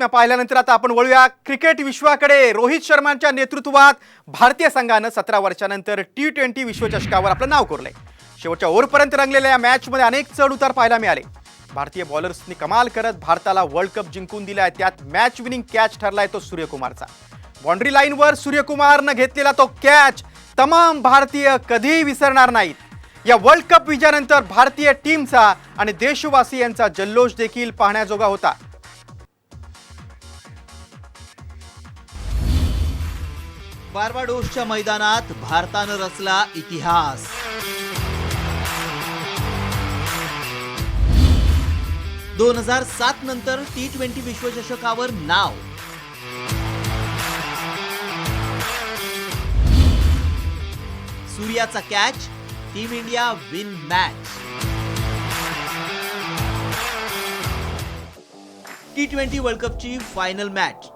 बातम्या पाहिल्यानंतर आता आपण वळूया क्रिकेट विश्वाकडे. रोहित शर्मांच्या नेतृत्वात भारतीय संघानं सतरा वर्षानंतर टी ट्वेंटी विश्वचषकावर आपलं नाव कोरलंय. शेवटच्या ओव्हरपर्यंत रंगलेल्या या मॅचमध्ये अनेक चढ उतार पाहायला मिळाले. भारतीय बॉलर्सनी कमाल करत भारताला वर्ल्ड कप जिंकून दिलाय. त्यात मॅच विनिंग कॅच ठरलाय तो सूर्यकुमारचा. बाउंड्री लाईनवर सूर्यकुमारनं घेतलेला तो कॅच तमाम भारतीय कधीही विसरणार नाहीत. या वर्ल्ड कप विजयानंतर भारतीय टीमचा आणि देशवासियांचा जल्लोष देखील पाहण्याजोगा होता. बार्बाडोसच्या मैदानात भारतानं रचला इतिहास. दोन हजार सात नंतर टी ट्वेंटी विश्वचषकावर नाव. सूर्याचा catch team India win match T twenty world कपची final match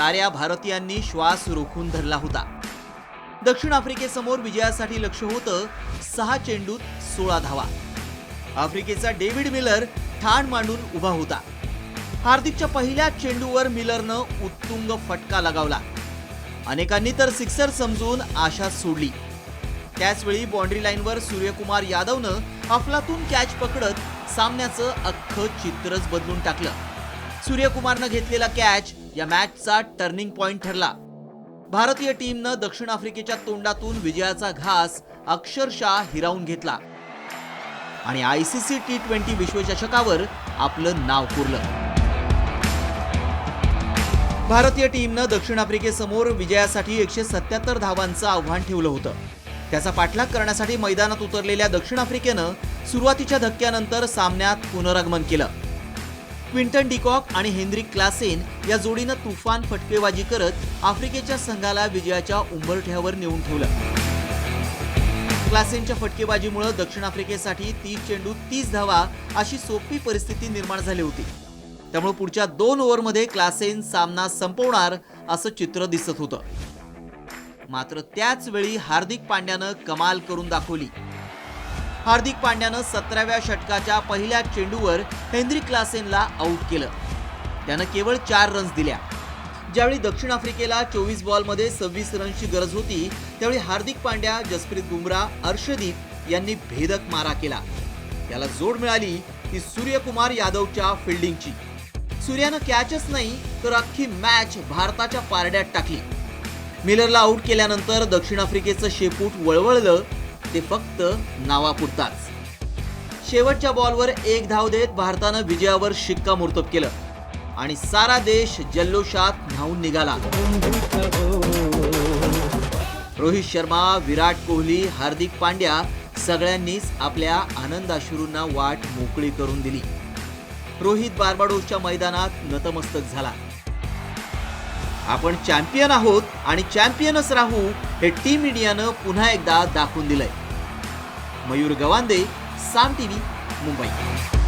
साऱ्या भारतीयांनी श्वास रोखून धरला होता. दक्षिण आफ्रिकेसमोर विजयासाठी लक्ष होतं सहा चेंडूत सोळा धावा. आफ्रिकेचा डेव्हिड मिलर ठाण मांडून उभा होता. हार्दिकच्या पहिल्या चेंडूवर मिलरनं उत्तुंग फटका लगावला. अनेकांनी तर सिक्सर समजून आशा सोडली. त्याचवेळी बाँड्री लाईनवर सूर्यकुमार यादवनं अफलातून कॅच पकडत सामन्याचं अख्खं चित्रच बदलून टाकलं. सूर्यकुमारनं घेतलेला कॅच या मॅचचा टर्निंग पॉइंट ठरला. भारतीय टीमनं दक्षिण आफ्रिकेच्या तोंडातून विजयाचा घास अक्षरशः हिरावून घेतला. आणि I C C T twenty विश्वचषकावर आपलं नाव कोरलं. भारतीय टीमनं दक्षिण आफ्रिकेसमोर विजयासाठी एकशे सत्याहत्तर धावांचं आव्हान ठेवलं होतं. त्याचा पाठलाग करण्यासाठी मैदानात उतरलेल्या दक्षिण आफ्रिकेनं सुरुवातीच्या धक्क्यानंतर सामन्यात पुनरागमन केलं. Quinton de Kock Heinrich Klaasen या जोडीनं तुफान फटकेबाजी करत आफ्रिकेच्या संघाला विजयाच्या उंबरठ्यावर नेऊन ठेवलं. क्लासेनच्या फटकेबाजीमुळे दक्षिण आफ्रिकेसाठी तीस चेंडू तीस धावा अशी सोपी परिस्थिती निर्माण झाली होती. त्यामुळे पुढच्या दोन ओव्हरमध्ये क्लासेन सामना संपवणार असं चित्र दिसत होतं. मात्र त्याच वेळी हार्दिक पांड्यानं कमाल करून दाखवली. हार्दिक पांड्यानं सतराव्या षटकाच्या पहिल्या चेंडूवर हेनरी क्लासेनला आऊट केलं. त्यानं केवळ चार रन्स दिल्या. ज्यावेळी दक्षिण आफ्रिकेला चोवीस बॉलमध्ये सव्वीस रन्सची गरज होती त्यावेळी हार्दिक पांड्या जसप्रीत बुमराह अर्षदीप यांनी भेदक मारा केला. त्याला जोड मिळाली ती सूर्यकुमार यादवच्या फिल्डिंगची सूर्यानं कॅचच नाही तर अख्खी मॅच भारताच्या पारड्यात टाकली. मिलरला आऊट केल्यानंतर दक्षिण आफ्रिकेचं शेपूट वळवळलं ते फक्त नावापुरताच. शेवटच्या बॉलवर एक धाव देत भारतानं विजयावर शिक्कामोर्तब केलं. आणि सारा देश जल्लोषात न्हावून निघाला. रोहित शर्मा विराट कोहली हार्दिक पांड्या सगळ्यांनीच आपल्या आनंदाश्रूंना वाट मोकळी करून दिली. रोहित बार्बाडोसच्या मैदानात नतमस्तक झाला. आपण चॅम्पियन आहोत आणि चॅम्पियनच राहू हे टीम इंडियानं पुन्हा एकदा दाखवून दिलंय. मयूर गवांदे साम टीव्ही मुंबई